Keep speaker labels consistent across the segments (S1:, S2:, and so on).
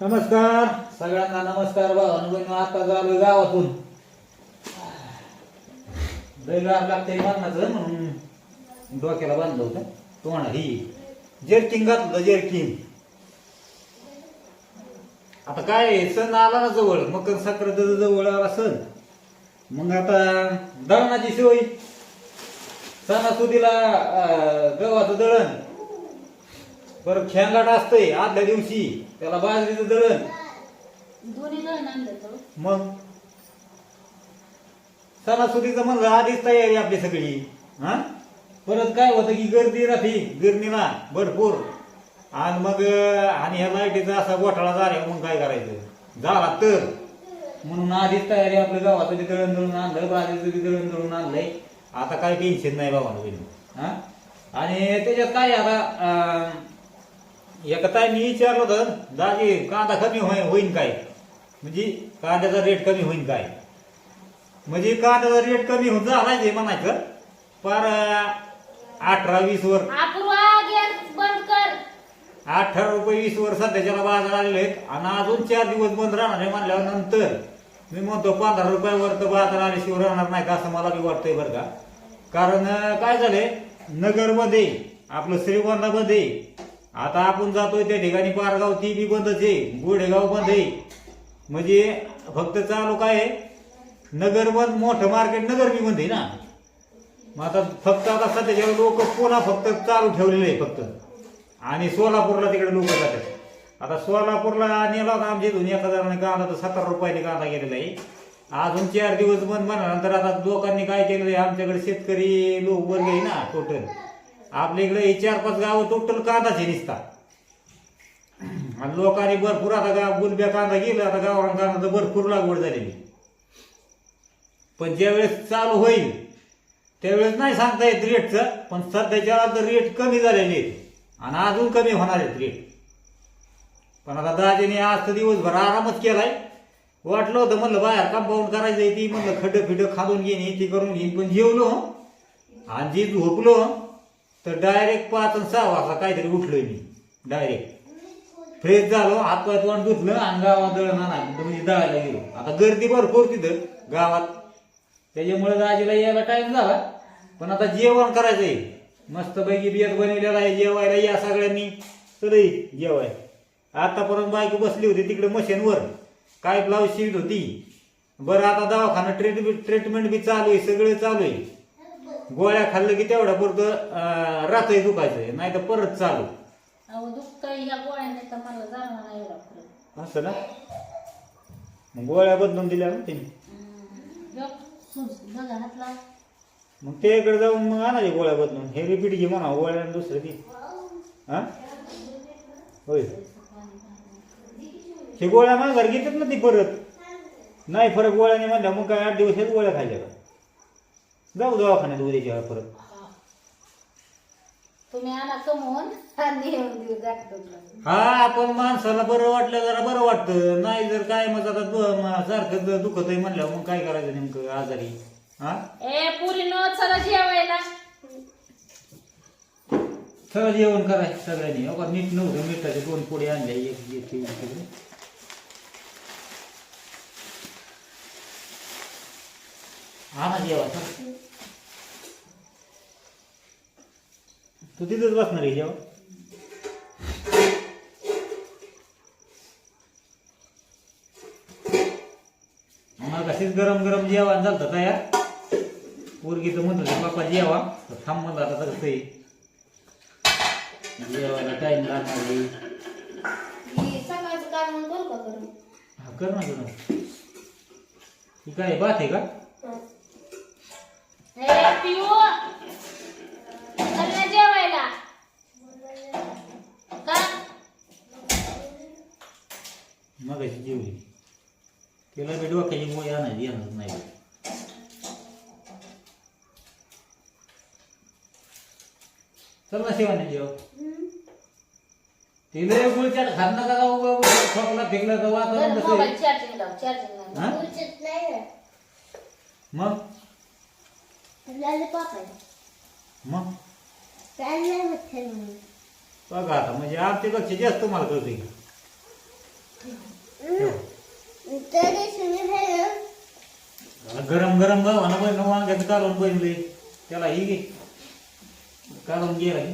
S1: नमस्कार. सगळ्यांना नमस्कार बाबा आता झालो गावातून. लय लागते लागतंय मरणाचं म्हणून. डोक्याला बांधलं होतं. तोंड ही. जेरकिंग घातलं जेरकिंग आता काय आहे, सण आला ना जवळ. मकर संक्रांत जवळ आला सण. मग आता दळणाची सोय. सणासुदीला गव्हाचं दळण. परत खेंगाट असतंय आदल्या दिवशी. त्याला बाजरीचं दळण.
S2: दोन्ही जण आणलं तो
S1: मग? सणासुदीचं म्हणलं आधीच तयारी आपली सगळी. हा? परत काय होतं की गर्दी राहते गिरणीला भरपूर. आणि मग आणि ह्या लाईटीचा असा घोटाळा झाला मग काय करायचं? झाला तर. म्हणून आधीच तयारी आपल्या गावाचं बी दळण दळून आणलं बाजरीचं बी दळण दळून आणलंय. आता काय टेन्शन नाही बाबा हा? आणि त्याच्यात काय आता अं, एका ताईंनी विचारलं होतं दाजी कांदा कमी होय होईन काय? म्हणजे कांद्याचा रेट कमी होईन काय? म्हणजे कांद्याचा रेट कमी होत झालाच आहे म्हणायचं पर अठरा वीस वर.
S2: अपूर्वा गॅस बंद कर.
S1: अठरा रुपये वीस वर सध्याच्याला बाजार आलेले आहेत आणि अजून चार दिवस बंद राहणार आहे म्हणल्यावर नंतर मी म्हणतो पंधरा रुपयावर तर बाजार आल्याशिवाय राहणार नाही का? असं मला बी वाटतंय बरं का. कारण काय झालंय? नगरमध्ये आपलं श्रीगोंदामध्ये आता आपण जातोय त्या ठिकाणी पारगाव ती बी बंदच आहे. गोडेगाव बंद आहे. म्हणजे फक्त चालू काय आहे? नगर बंद मोठं मार्केट नगर बी बंद आहे ना. मग आता फक्त आता सध्याच्या लोक पुन्हा फक्त चालू ठेवलेले आहे फक्त. आणि सोलापूरला तिकडे लोक जातात. आता सोलापूरला नेला होता आमच्या इथून एका जणांनी कांदा तर सत्तर रुपयाने कांदा गेलेला आहे. अजून चार दिवस बंद म्हणल्यानंतर आता लोकांनी काय केलेलं आहे? आमच्याकडे शेतकरी लोक वर्ग आहे ना टोटल. आपल्या इकडे हे चार पाच गावं टोटल कांदाचे निसतात आणि लोकांनी भरपूर आता गाव गुलब्या कांदा गेला आता गावरान कांदा भरपूर लागवड झालेली. पण ज्यावेळेस चालू होईल त्यावेळेस नाही सांगता येत रेटचं पण सध्याच्या आता रेट कमी झालेले आहेत. आणि अजून कमी होणार आहेत रेट. पण आता दाजीने आज तर दिवसभर आरामच केलाय. वाटलं होतं म्हणलं बाहेर कंपाऊंड करायचं ती म्हणलं खड्डं फिडं खालून घेईन ती करून घेईन पण जेवलो. आणि जी झोपलो तर डायरेक्ट पाच आणि सहा वाजता काहीतरी उठलोय मी. डायरेक्ट फ्रेश झालो हात पाय तोंड धुतलं आणि गावात दळण आणा. म्हणजे दळायला गेलो. आता गर्दी भरपूर तिथं गावात. त्याच्यामुळे दाजीला यायला टाईम झाला. पण आता जेवण करायचंय. मस्त मस्तपैकी बियत बनवलेला आहे जेवायला या सगळ्यांनी. तरी जेवाय. आतापर्यंत बायको बसली होती तिकडे मशीनवर. काय ब्लाऊज शिवत होती. बरं आता दवाखाना ट्रीटमेंट ट्रीटमेंट बी चालू आहे सगळं चालू आहे. गोळ्या खाल्लं की तेवढ्या पुरतं रात्री दुखायचंय नाही तर परत चालू.
S2: अहो दुखतंय ह्या गोळ्याने तर मला जाणार नाही एवढा फरक.
S1: असं ना? मग गोळ्या बदलून दिल्या ना तिने
S2: हम्म. एक सूज बघा हात लाव
S1: मग ते इकडे जाऊन मग आणायचे गोळ्या बदलून. हे रिपीट घे म्हणा गोळ्या आणि दुसरं ती हा? होय. हे गोळ्या माघार घेतात ना ती परत. नाही फरक गोळ्याने म्हणल्या मग काय आठ दिवस हेच गोळ्या खायच्या का? जाऊ दवाखान्यात उद्याच्या परत.
S2: तुम्ही आणा कमवून आणि येऊन देऊ डॉक्टरला.
S1: हा आपण माणसाला बरं वाटलं जरा बरं वाटतं. नाही जर काय मग आता दु- म- सारखं दुखत आहे म्हणल्यावर मग काय करायचं नेमकं आजारी? हा?
S2: ए पुरी न चला जेवायला.
S1: सगळं जेवण करायचं सगळ्यांनी. मीठ नव्हतं मिठाचे दोन पोळी आणल्या एक एक आणा जेवा. तू तिथंच बसणार आहे जेव्हा मग असेच गरम गरम जेवण झालं तयार. पोरगीचं म्हणत बाप्पा जेवा. तर थांब म्हणलं आता कसं आहे जेवायला टाइम लागणार हा कर ना कर ना ही काय बात आहे का?
S2: ए पिऊ चल ना जेवायला का
S1: मग अशी जेवली तिला बी डोक्याची गोळी आणायची येणार नाही चल ना शिवाने जेव तिला गुळचाट खात नका जाऊ बाबा. खोकला फेकला तर वातावरण कसं
S2: मोबाईल
S1: आहे
S2: चार्जिंग लाव चार्जिंग
S1: हा? मग मग? बघा आता म्हणजे आमच्यापेक्षा जास्त मला कळते गरम गरम गव्हानं वांग्याचं कालवून बनले. त्याला ही घे. कालवून गेला की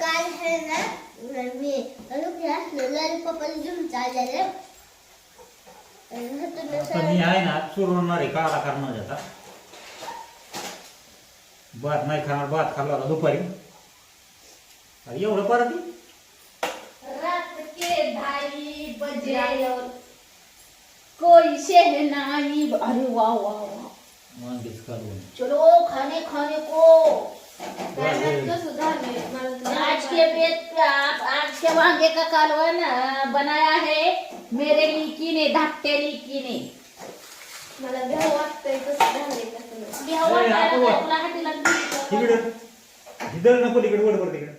S3: काल है ना मी घेऊन चाललेले
S1: आता मी आहे ना चुरवणार आहे काळा करणार आता. भात नाही खाणार भात खाल्ला होता दुपारी. अरे एवढं परत
S2: रात के ढाई बजे कोई शहनाई अरे वाह वाह वाह
S1: वांगेच कालवून
S2: चलो खाने खाने को. आज के पेट का आज के वांगे का कालवन अ, बनाया है मेरे लिकी ने धाकटे लिकी ने
S3: मला भ्याव वाटतंय झालंय कसं
S1: ए. तिकडं हिदळ नको तिकडे वडवर तिकडे.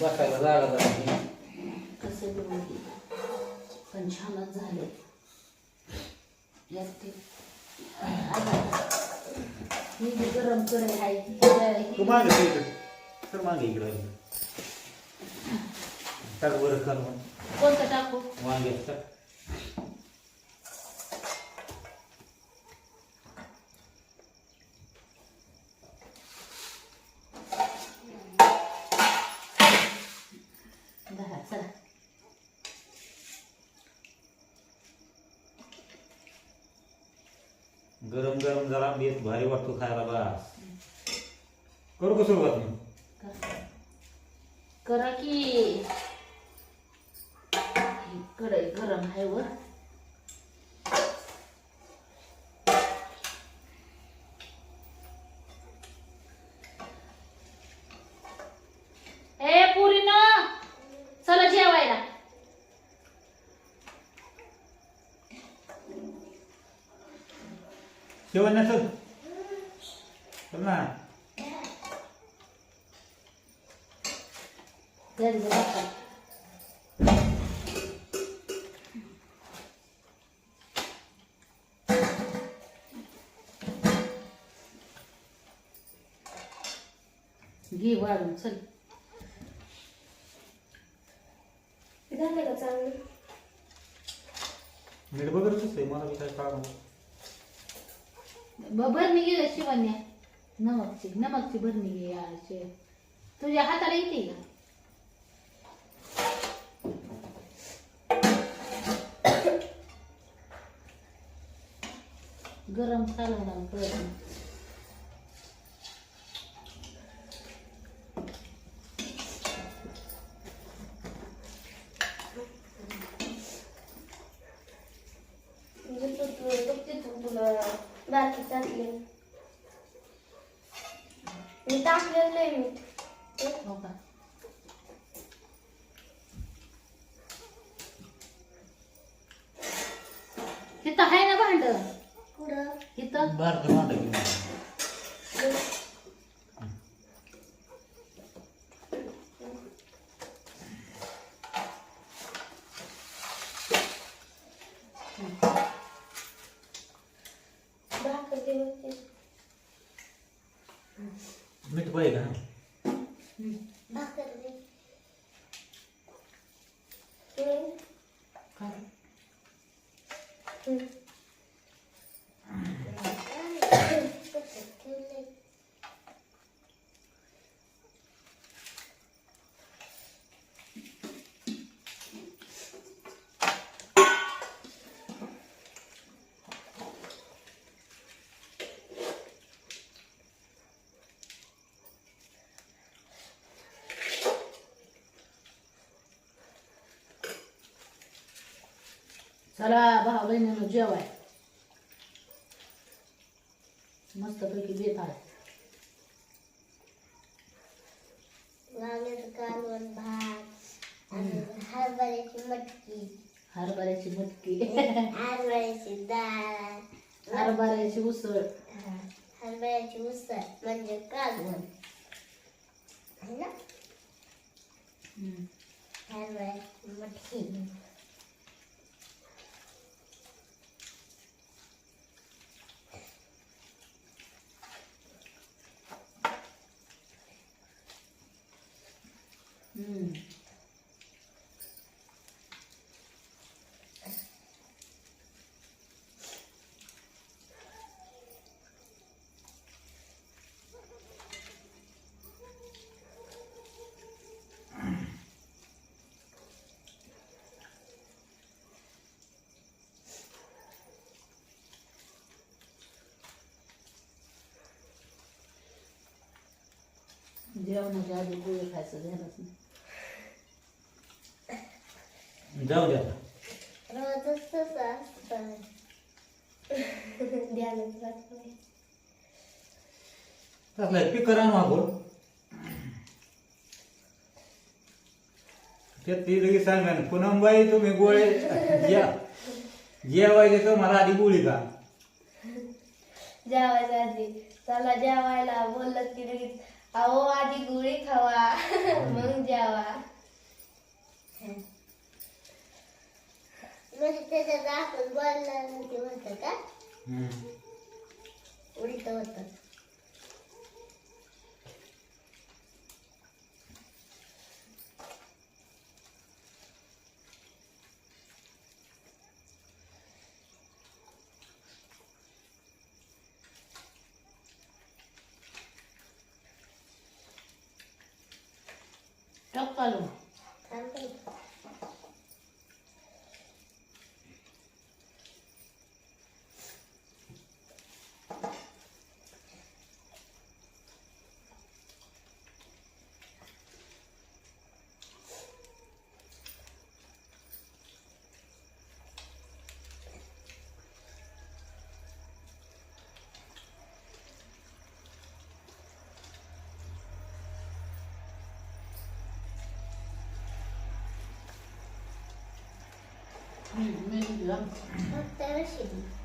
S1: बसायला जागा.
S2: कसे बनवली पण छानच झाले यात ते. मी बी गरमकडे आहे
S1: तू मागे सर इकडे. सर मागे इकडे टाक बरं कालवून
S2: कोणतं टाकू?
S1: वांग्याचं टाक
S2: धरा चला
S1: गरम गरम जरा बेत भारी वाटतो खायला बस. करू का सुरुवात मग?
S2: करा. की. कढई गरम आहे वर ए पुरी न चला जेवायला.
S1: जेवण चल
S2: घे वाढून चल.
S3: झालं का चांगलं?
S1: मीठ बघतच आहे मला बी काय काम
S2: ब- भरणी घे शिवण्या. नमकची नमकची भरणी घे यार शे. तुझ्या हाताला येते का? गरम चालवणार प्रयत्न
S3: म्हणजे तू तू बघते तू तुला बाकी टाकले मी टाकलेलं आहे मी
S2: हो का इथं आहे ना भांड
S3: पुढं
S2: इथं
S1: बारकं भांडं घेऊन
S2: चला भाऊ बहिणीनं जेवाय. मस्तपैकी बेत आहे.
S3: वांग्याचं कालवण भात आणि हरभऱ्याची मटकी.
S2: हरभऱ्याची मटकी.
S3: हरभऱ्याची डाळ.
S2: हरभऱ्याची उसळ.
S3: हरभऱ्याची उसळ म्हणजे कालवण. है ना?
S2: हम्म.
S3: हरभऱ्याची मटकी.
S2: जेवणाच्या आधी गोळी खायचं ध्यानच नाही
S1: जाऊ द्या.
S3: रोजच तसं असतं ध्यानच राहत नाही.
S1: तसला पिकर आणू आपण. ते ती लगेच सांगा ना पुनमबाई तुम्ही गोळे ज्या जेवायचे तर मला आधी गोळी का
S3: जेवायच्या आधी. चला जेवायला. बोललं की लगेच अहो आधी गोळी खावा मग जेवा म्हणजे त्याच्यात आपण बोलणार ते होतं का. उलट होतं
S2: मी दिलं
S3: फक्त रशीद बस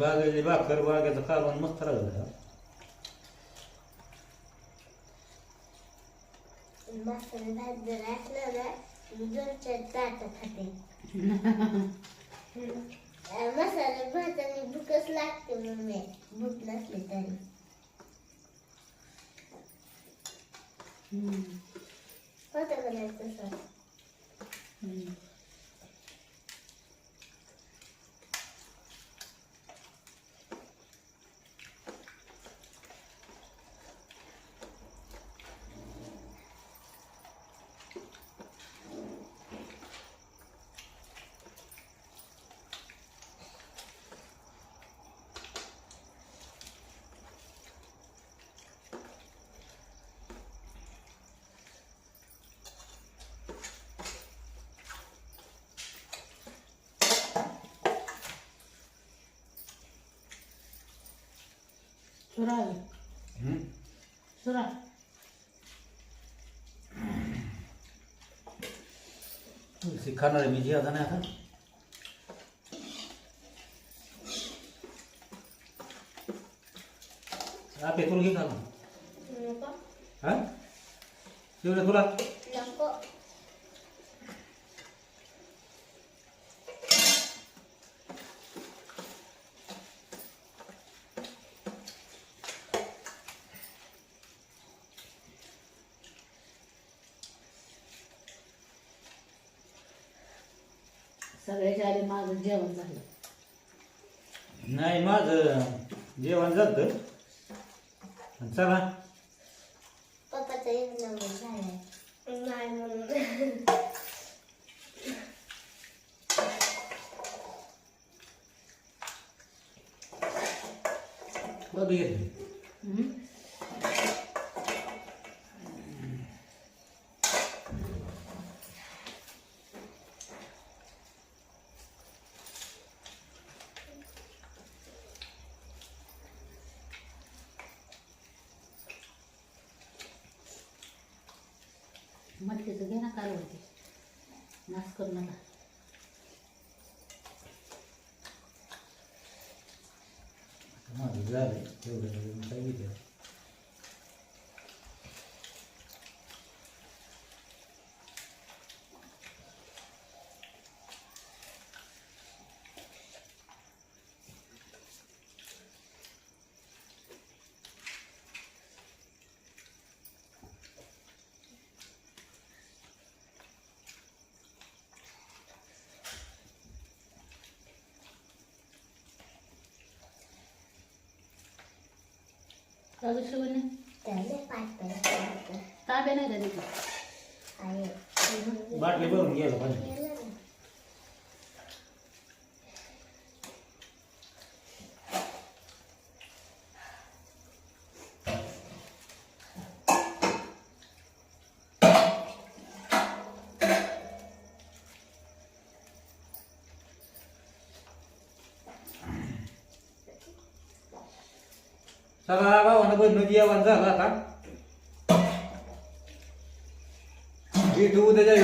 S1: बागेची भाकर बागेचं कालवण मस्त लागलं हा.
S3: मसाले भात जर असलं ना दोनच्या ताट खाते मसाले भाताने भूकच लागते मम्मी भूक नसली तरी होतं का
S2: सुरा
S1: हम्म.
S2: सुरा.
S1: खाणार आहे मी जी आता नाही आता. आपे तुला घे खाणं
S3: नको.
S1: हा? शिवने तुला
S3: नको
S2: सगळ्याच्या आधी माझं जेवण झालं.
S1: नाही माझं जेवण जात चला.
S3: पप्पाचा एक नंबर झालाय. नाही म्हणून.
S1: बघ घेतली
S2: मटकीचं घे ना कालवण ते नाश करू नका
S1: झालं एवढं झालं काय विचार
S2: का गं शिवण्या?
S3: त्याने पाच पैसे
S2: ताब्या नाही का तिथे?
S3: आहे
S1: बाटली भरून गेलं पाहिजे
S3: केलं
S1: जेवण झालं आता. उद्याच्या